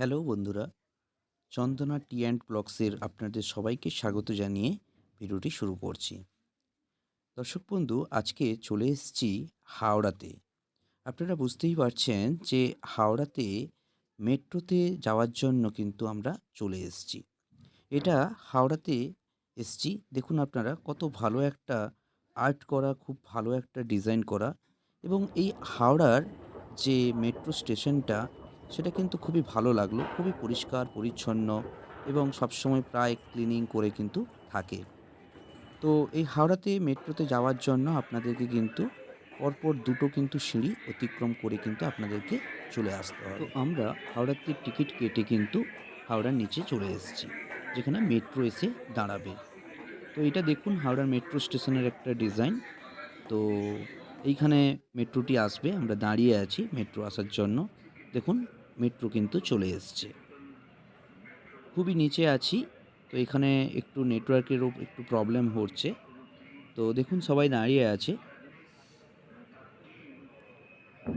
Hello বন্ধুরা, চন্দনা টি and ব্লগসের আপনাদের সবাইকে স্বাগত জানিয়ে ভিডিওটি শুরু করছি। দর্শক বন্ধু, আজকে চলে এসেছি হাওড়াতে। আপনারা বুঝতেই পারছেন যে হাওড়াতে মেট্রোতে যাওয়ার জন্য কিন্তু আমরা চলে এসেছি। এটা হাওড়াতে এসেছি। দেখুন আপনারা, কত ভালো একটা আর্ট করা, খুব ভালো একটা ডিজাইন করা এবং এই হাওড়ার যে মেট্রো স্টেশনটা সেটা কিন্তু খুবই ভালো লাগল, খুবই পরিষ্কার, পরিচ্ছন্ন এবং সবসময় প্রায় ক্লিনিং করে কিন্তু থাকে। তো এই হাওড়াতে মেট্রোতে যাওয়ার জন্য আপনাদেরকে কিন্তু পরপর দুটো কিন্তু সিঁড়ি অতিক্রম করে কিন্তু আপনাদেরকে চলে আসতে হবে। তো আমরা হাওড়াতে টিকিট কেটে কিন্তু হাওড়ার নিচে চলে এসেছি, যেখানে মেট্রো এসে দাঁড়াবে। তো এটা দেখুন হাওড়ার মেট্রো স্টেশনের একটা ডিজাইন। তো এইখানে মেট্রোটি আসবে, আমরা দাঁড়িয়ে আছি মেট্রো আসার জন্য। দেখুন মেট্রো কিন্তু চলে এসছে। খুবই নিচে আছি, তো এখানে একটু নেটওয়ার্কেরও একটু প্রবলেম হচ্ছে। তো দেখুন, সবাই দাঁড়িয়ে আছে।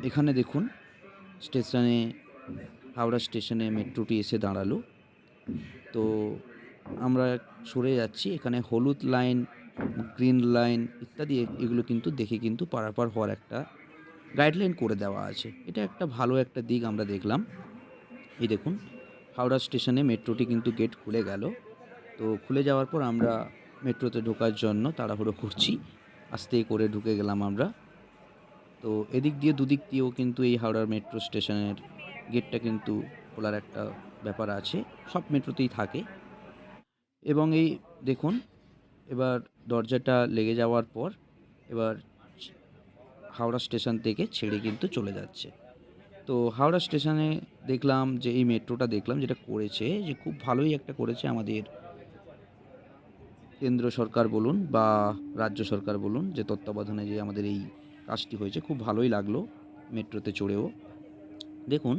এখানে দেখুন, স্টেশনে, হাওড়া স্টেশনে মেট্রোটি এসে দাঁড়াল। তো আমরা সরে যাচ্ছি, এখানে হলুদ লাইন গ্রিন লাইন ইত্যাদি এগুলো কিন্তু দেখে কিন্তু পারাপার হওয়ার একটা গাইডলাইন করে দেওয়া আছে। এটা একটা ভালো একটা দিক আমরা দেখলাম। এই দেখুন, হাওড়া স্টেশনে মেট্রোটি কিন্তু গেট খুলে গেল। তো খুলে যাওয়ার পর আমরা মেট্রোতে ঢোকার জন্য তাড়াহুড়ো করছি। আস্তে করে ঢুকে গেলাম আমরা। তো এদিক দিয়ে দুদিক দিয়েও কিন্তু এই হাওড়ার মেট্রো স্টেশনের গেটটা কিন্তু খোলার একটা ব্যাপার আছে। সব মেট্রোতেই থাকে। এবং এই দেখুন, এবার দরজাটা লেগে যাওয়ার পর এবার হাওড়া স্টেশন থেকে ছেড়ে কিন্তু চলে যাচ্ছে। তো হাওড়া স্টেশনে দেখলাম যে, এই মেট্রোটা দেখলাম যেটা করেছে, যে খুব ভালোই একটা করেছে আমাদের কেন্দ্র সরকার বলুন বা রাজ্য সরকার বলুন, যে তত্ত্বাবধানে যে আমাদের এই কাজটি হয়েছে, খুব ভালোই লাগল মেট্রোতে চড়েও। দেখুন,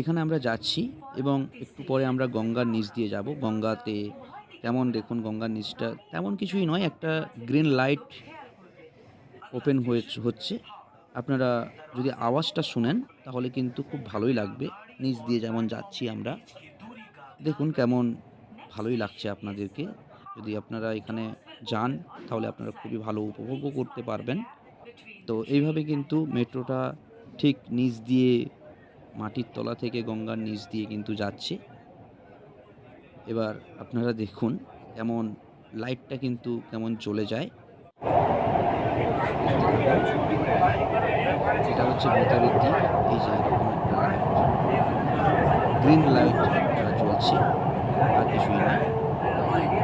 এখানে আমরা যাচ্ছি এবং একটু পরে আমরা গঙ্গার নিচ দিয়ে যাব। গঙ্গাতে তেমন দেখুন গঙ্গার নিচটা, তেমন কিছুই নয়, একটা গ্রিন লাইট ওপেন হয়ে হচ্ছে। আপনারা যদি আওয়াজটা শুনেন, তাহলে কিন্তু খুব ভালোই লাগবে। নিচ দিয়ে যেমন যাচ্ছি আমরা, দেখুন কেমন ভালোই লাগছে আপনাদেরকে। যদি আপনারা এখানে যান, তাহলে আপনারা খুবই ভালো উপভোগও করতে পারবেন। তো এইভাবে কিন্তু মেট্রোটা ঠিক নিচ দিয়ে, মাটির তলা থেকে গঙ্গার নিচ দিয়ে কিন্তু যাচ্ছে। এবার আপনারা দেখুন, কেমন লাইটটা কিন্তু কেমন চলে যায়। এটা হচ্ছে ভেতরের দিক এই যে এরকম একটা লাইট গ্রিন লাইট যারা জ্বলছে, আর কিছুই না।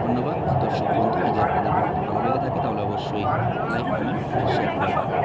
ধন্যবাদ, দর্শক বন্ধু যদি আপনাদের ভালো লেগে থাকে তাহলে অবশ্যই লাইক কমেন্ট শেয়ার করবেন